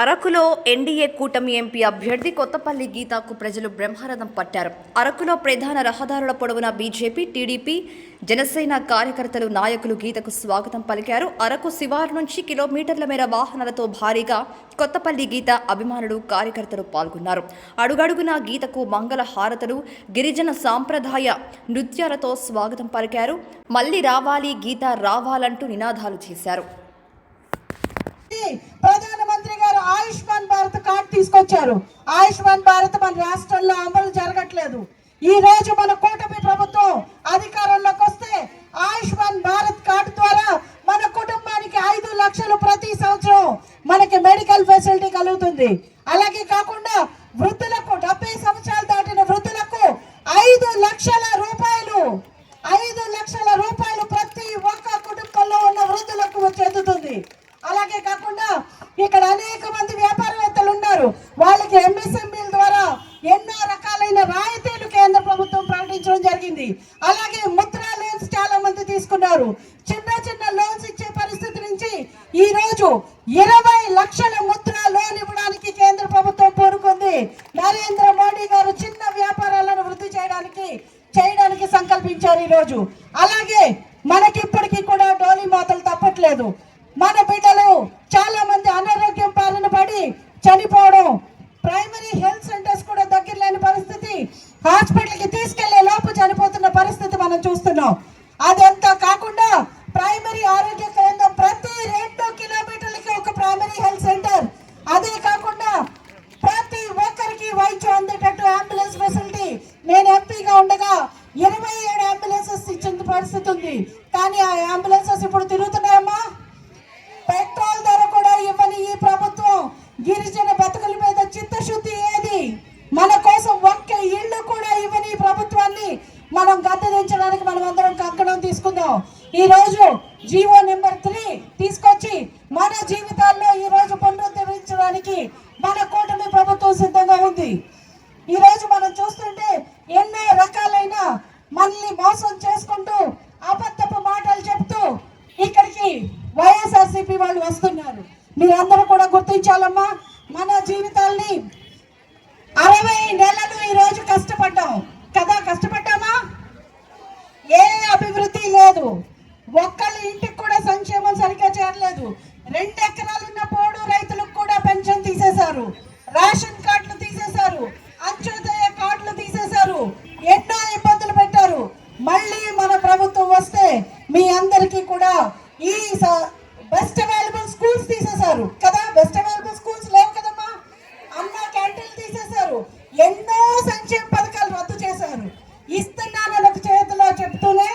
అరకులో ఎన్డీఏ కూటమి ఎంపీ అభ్యర్థి కొత్తపల్లి గీతాకు ప్రజలు బ్రహ్మరథం పట్టారు. అరకులో ప్రధాన రహదారుల పొడవున బీజేపీ టీడీపీ జనసేన కార్యకర్తలు నాయకులు గీతకు స్వాగతం పలికారు. అరకు శివారు నుంచి కిలోమీటర్ల మేర వాహనాలతో భారీగా కొత్తపల్లి గీత అభిమానులు కార్యకర్తలు పాల్గొన్నారు. అడుగడుగునా గీతకు మంగళ హారతలు గిరిజన సాంప్రదాయ నృత్యాలతో స్వాగతం పలికారు. మళ్ళీ రావాలి గీత రావాలంటూ నినాదాలు చేశారు ప్రధానమంత్రి గారు ఆయుష్మాన్ భారత్ కార్డు తీసుకొచ్చారు. ఆయుష్మాన్ భారత్ మన రాష్ట్రంలో అమలు జరగట్లేదు. ఈ రోజు మన కూటమి ప్రభుత్వం అధికారంలోకి వస్తే ఆయుష్మాన్ భారత్ కార్డు ద్వారా మన కుటుంబానికి ఐదు లక్షలు ప్రతి సంవత్సరం మనకి మెడికల్ ఫెసిలిటీ కలుగుతుంది. అలాగే కాకుండా వృద్ధులకు డెబ్బై సంవత్సరాలు దాటిన వృద్ధులకు ఐదు లక్షల రూపాయలు ఐదు లక్షల రూపాయలు ప్రతి ఒక్క కుటుంబంలో ఉన్న వృద్ధులకు చెందుతుంది అలాగే కాకుండా ఇక్కడ అనేక మంది వ్యాపారవేత్తలు ఉన్నారు వాళ్ళకి ఎంఎస్ఎంఈల ద్వారా ఎన్నో రకాలైన రాయితీలు కేంద్ర ప్రభుత్వం ప్రకటించడం జరిగింది. అలాగే ముద్రా లోన్స్ చాలా మంది తీసుకున్నారు. చిన్న చిన్న లోన్స్ ఇచ్చే పరిస్థితి నుంచి ఈ రోజు ఇరవై లక్షల ముద్రా లోన్ ఇవ్వడానికి కేంద్ర ప్రభుత్వం కోరుకుంది. నరేంద్ర మోడీ గారు చిన్న వ్యాపారాలను వృద్ధి చేయడానికి చేయడానికి సంకల్పించారు ఈ రోజు అలాగే మనకిప్పటికీ కూడా డోలీ మాతలు తప్పట్లేదు మన బిడ్డలు చాలా మంది అనారోగ్యం పాలన పడి చనిపోవడం ప్రైమరీ హెల్త్ సెంటర్స్ కూడా దగ్గర లేని పరిస్థితి హాస్పిటల్కి తీసుకెళ్ళే లోపు చనిపోతున్న పరిస్థితి మనం చూస్తున్నాం అదంతా కాకుండా ప్రైమరీ ఆరోగ్య కేంద్రం ప్రతి రెండు కిలోమీటర్లకి ఒక ప్రైమరీ హెల్త్ సెంటర్ అదే కాకుండా ప్రతి ఒక్కరికి వైద్యం అందేటట్టు అంబులెన్స్ ఫెసిలిటీ నేను ఎంపీగా ఉండగా ఇరవై ఏడు అంబులెన్సెస్ ఇచ్చిన పరిస్థితి ఉంది కానీ ఆ అంబులెన్సెస్ ఇప్పుడు తిరుగుతున్నాయమ్మా? పెట్రోల్ ధర కూడా ఇవ్వని ఈ ప్రభుత్వం గిరిజన బతుకుల మీద చిత్తశుద్ధి ఏది? మన కోసం ఒక్క ఇల్లు కూడా ఇవ్వని ఈ ప్రభుత్వాన్ని మనం గద్దెదించడానికి మనం అందరం కంకణం తీసుకుందాం. ఈ రోజు జీవో నెంబర్ త్రీ తీసుకొచ్చి మన జీవితాల్లో ఈ రోజు పునరుద్ధరించడానికి మన కూటమి ప్రభుత్వం సిద్ధంగా ఉంది. ఈ రోజు మనం చూస్తుంటే ఎన్నో రకాలైన మనల్ని మోసం చేసుకుంటూ అబద్ధపు మాటలు చెప్తూ ఇక్కడికి వైఎస్ఆర్సీపీ వాళ్ళు వస్తున్నారు మీరందరూ కూడా గుర్తించాలమ్మా మన జీవితాల్ని అరవై నెలలు ఈ రోజు కష్టపడ్డాం. కదా కష్టపడ్డామా? ఏ అభివృద్ధి లేదు. ఒక్కళ్ళ ఇంటికి కూడా సంక్షేమం సరిగ్గా చేరలేదు. రెండు ఎకరాలు ఉన్న పోడు రైతులకు కూడా పెన్షన్ తీసేశారు. రేషన్ కార్డులు తీసేశారు. అంత్యోదయ కార్డులు తీసేశారు. ఎన్నో ఇబ్బంది పెట్టారు మళ్ళీ మన ప్రభుత్వం వస్తే మీ అందరికీ కూడా ఈ బెస్ట్ అవైలబుల్ స్కూల్స్ తీసేశారు. కదా? బెస్ట్ అవైలబుల్ స్కూల్స్ లేవు కదమ్మా? అన్న క్యాంటీన్లు తీసేశారు. ఎన్నో సంక్షేమ పథకాలు రద్దు చేశారు. ఇస్తున్నానని ఒక చేతిలో చెప్తూనే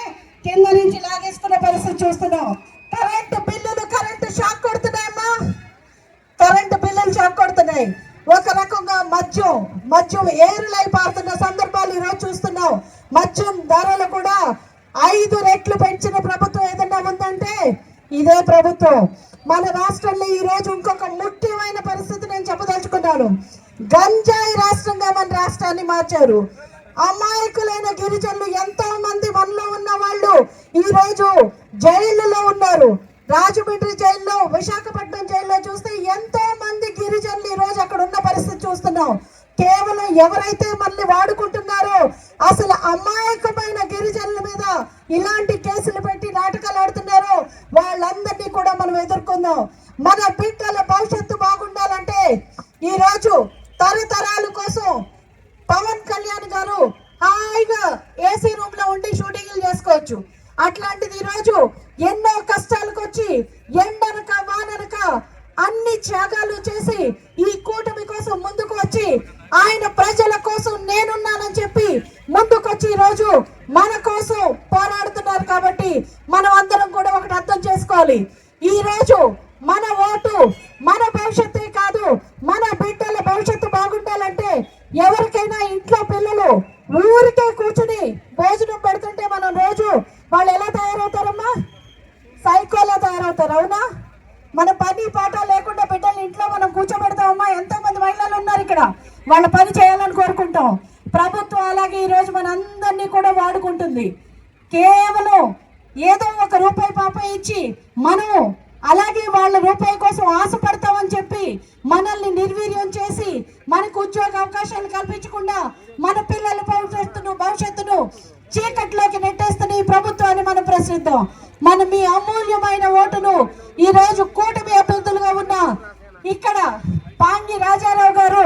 కింద నుంచి లాగేసుకునే పరిస్థితి చూస్తున్నాం. కరెంటు బిల్లులు కరెంటు షాక్ కొడుతున్నాయమ్మా కరెంటు బిల్లులు షాక్ కొడుతున్నాయి. ఒక రకంగా మద్యం మద్యం ఏరులై పారుతున్న సందర్భాలు ఈరోజు చూస్తున్నాం. మద్యం ధరలు కూడా ఐదు రెట్లు పెంచిన ప్రభుత్వం ఏదన్నా ఉందంటే ఇదే ప్రభుత్వం. మన రాష్ట్రంలో ఈ రోజు ఇంకొక ముఖ్యమైన పరిస్థితి నేను చెప్పదలుచుకున్నాను. గంజాయి రాష్ట్రంగా మన రాష్ట్రాన్ని మార్చారు. అమాయకులైన గిరిజనులు ఎంతో మంది మనలో ఉన్న వాళ్ళు ఈ రోజు జైళ్ళలో ఉన్నారు. రాజమండ్రి జైల్లో విశాఖపట్నం జైల్లో చూస్తే ఎంతో మంది గిరిజనులు ఈ రోజు అక్కడ ఉన్న పరిస్థితి చూస్తున్నాం. కేవలం ఎవరైతే మనల్ని వాడుకుంటున్నారో అసలు అమాయకమైన గిరిజనుల మీద ఇలాంటి కేసులు వాళ్ళందరినీ కూడా మనం ఎదుర్కొందాం. మన బిడ్డల భవిష్యత్తు బాగుండాలంటే ఈరోజు తరతరాల కోసం పవన్ కళ్యాణ్ గారు హాయిగా ఏసీ రూమ్లో ఉండి షూటింగ్లు చేసుకోవచ్చు. అట్లాంటిది ఈ రోజు ఎన్నో కష్టాలకు వచ్చి ఎండనక వాననక అన్ని త్యాగాలు చేసి ఈ కూటమి కోసం ముందుకు వచ్చి ఆయన ప్రజల కోసం నేనున్నానని చెప్పి ముందుకొచ్చి ఈ రోజు మన కోసం పోరాడుతున్నారు కాబట్టి మనం అందరం కూడా ఒకటి అర్థం చేసుకోవాలి. ఈ రోజు మన ఓటు మన భవిష్యత్తే కాదు మన బిడ్డల భవిష్యత్తు బాగుండాలంటే ఎవరికైనా ఇంట్లో పిల్లలు ఊరికే కూర్చుని భోజనం పెడుతుంటే మనం రోజు వాళ్ళు ఎలా తయారవుతారమ్మా? సైకోలా తయారవుతారు అవునా? మన పని పాట లేకుండా బిడ్డలు ఇంట్లో మనం కూర్చోబెడతామమ్మా. ఎంతో మంది మహిళలు ఉన్నారు ఇక్కడ. వాళ్ళ పని చేయాలని కోరుకుంటాం. ప్రభుత్వం అలాగే ఈరోజు మన అందరినీ కూడా వాడుకుంటుంది. కేవలం ఏదో ఒక రూపాయి పాప ఇచ్చి మనం అలాగే వాళ్ళ రూపాయి కోసం ఆశపడతామని చెప్పి మనల్ని నిర్వీర్యం చేసి మనకు ఉద్యోగ అవకాశాలు కల్పించకుండా మన పిల్లల భవిష్యత్తును భవిష్యత్తును చీకట్లోకి నెట్టేస్తున్న ఈ ప్రభుత్వాన్ని మనం ప్రశ్నిద్దాం. మన మీ అమూల్యమైన ఓటును ఈ రోజు కూటమి అభ్యర్థులుగా ఉన్న ఇక్కడ పాంగి రాజారావు గారు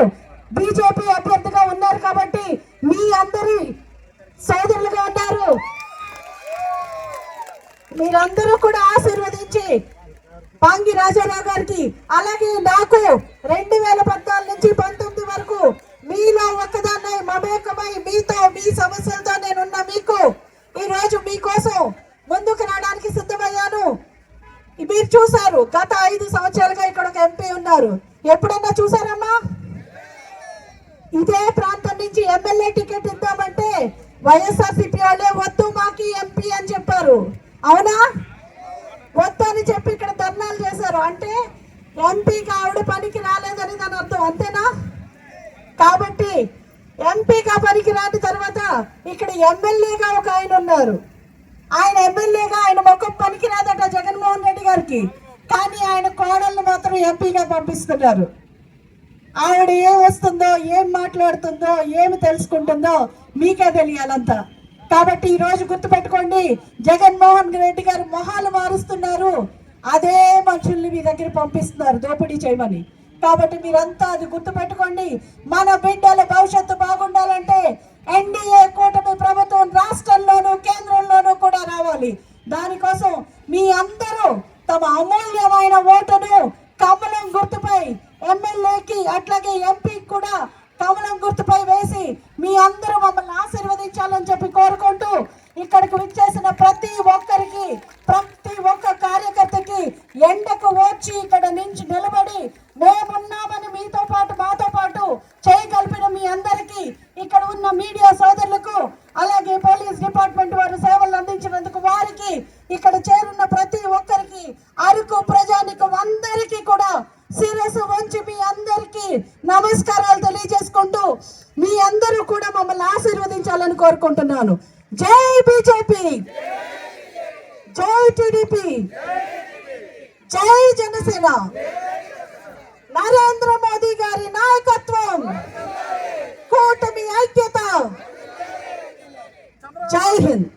బీజేపీ అభ్యర్థిగా ఉన్నారు కాబట్టి మీ అందరి సోదరులుగా ఉన్నారు. మీరందరూ కూడా ఆశీర్వదించి పాంగి రాజారావు గారికి అలాగే నాకు రెండు వేల పద్నాలుగు నుంచి పంతొమ్మిది వరకు మీలో ఒక్కదాన్నై మమేకమై మీతో మీ సమస్యలతో నేనున్న మీకు. ఈ రోజు మీకోసం ముందుకు రావడానికి సిద్ధమయ్యాను. మీరు చూసారు గత ఐదు సంవత్సరాలుగా ఇక్కడ ఒక ఎంపీ ఉన్నారు. ఎప్పుడన్నా చూసారమ్మా ఇదే ప్రాంతం నుంచి ఎమ్మెల్యే టికెట్ ఇద్దామంటే వైఎస్ఆర్సీపీ వాళ్ళే వద్దు మాకి ఎంపీ అని చెప్పారు. అవునా? వద్దు అని చెప్పి ఇక్కడ ధర్నాలు చేశారు. అంటే ఎంపీకి ఆవిడ పనికి రాలేదని దాని అర్థం అంతేనా? కాబట్టి ఎంపీగా పనికి రాని తర్వాత ఇక్కడ ఎమ్మెల్యేగా ఒక ఆయన ఉన్నారు. ఆయన ఎమ్మెల్యేగా ఆయన మొక్క పనికి రాదట జగన్మోహన్ రెడ్డి గారికి. కానీ ఆయన కోడళ్ళు మాత్రం ఎంపీగా పంపిస్తున్నారు. ఆవిడ ఏం వస్తుందో ఏం మాట్లాడుతుందో ఏమి తెలుసుకుంటుందో మీకే తెలియాలంతా. కాబట్టి ఈ రోజు గుర్తుపెట్టుకోండి జగన్మోహన్ రెడ్డి గారు మొహాలు మారుస్తున్నారు. అదే మనుషుల్ని మీ దగ్గర పంపిస్తున్నారు దోపిడీ చేయమని. కాబట్టి మీరంతా అది గుర్తుపెట్టుకోండి మన బిడ్డల భవిష్యత్తు బాగుండాలంటే ఎన్డీఏ కూటమి ప్రభుత్వం రాష్ట్రంలోనూ కేంద్రంలోనూ కూడా రావాలి. దానికోసం మీ అందరూ తమ అమూల్యమైన ఓటును కమలం గుర్తుపై ఎమ్మెల్యేకి అట్లాగే ఎంపీకి కూడా కమలం గుర్తుపై వేసి మీ అందరూ మమ్మల్ని ఆశీర్వదించాలని చెప్పి కోరుకుంటూ ఇక్కడికి విచ్చేసిన ప్రతి ఒక్కరికి ప్రతి ఒక్క కార్యకర్తకి ఎండకు వచ్చి ఇక్కడ నుంచి నిలబడి మేమున్నామని మీతో పాటు మాతో పాటు చేయగలిపిన మీ అందరికీ ఇక్కడ ఉన్న మీడియా సోదరులకు అలాగే పోలీస్ డిపార్ట్మెంట్ వారు సేవలు అందించినందుకు వారికి ఇక్కడ చేరున్న ప్రతి ఒక్కరికి అరకు ప్రజానికం అందరికీ శిరస్సు వంచి మీ అందరికీ నమస్కారాలు తెలియజేసుకుంటూ మీ అందరూ కూడా మమ్మల్ని ఆశీర్వదించాలని కోరుకుంటున్నాను. జై బీజేపీ! జై టీడీపీ! జై జనసేన! నరేంద్ర మోదీ గారి నాయకత్వం! కూటమి ఐక్యత! జై హింద్!